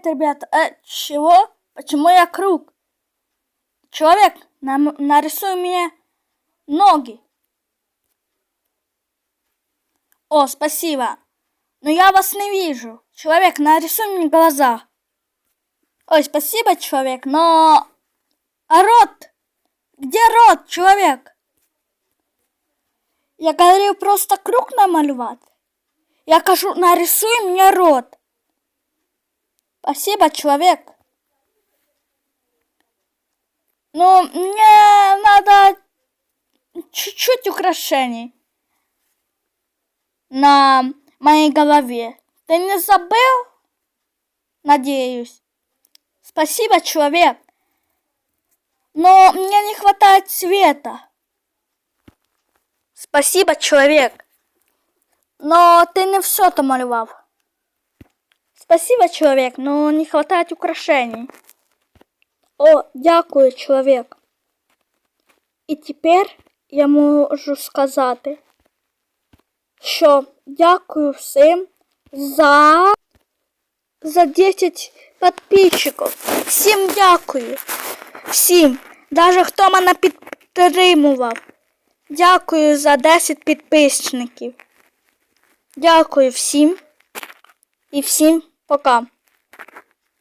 Привет, ребята. Э, чего? Почему я круг? Человек, нам, нарисуй мне ноги. О, спасибо. Но я вас не вижу. Человек, нарисуй мне глаза. Ой, спасибо, человек, но... А рот? Где рот, человек? Я говорил просто круг намалювати. Я кажу, нарисуй мне рот. Спасибо, человек. Но мне надо чуть-чуть украшений на моей голове. Ты не забыл? Надеюсь. Спасибо, человек. Но мне не хватает цвета. Спасибо, человек. Но ты не все то малював. Спасибо, человек, но не хватает украшений. О, дякую, чоловік. І тепер я можу сказати, що дякую всім за, за 10 підписчиків. Всім дякую. Всім. Даже хто мене підтримував. Дякую за 10 підписників. Дякую всім. І всім ఒక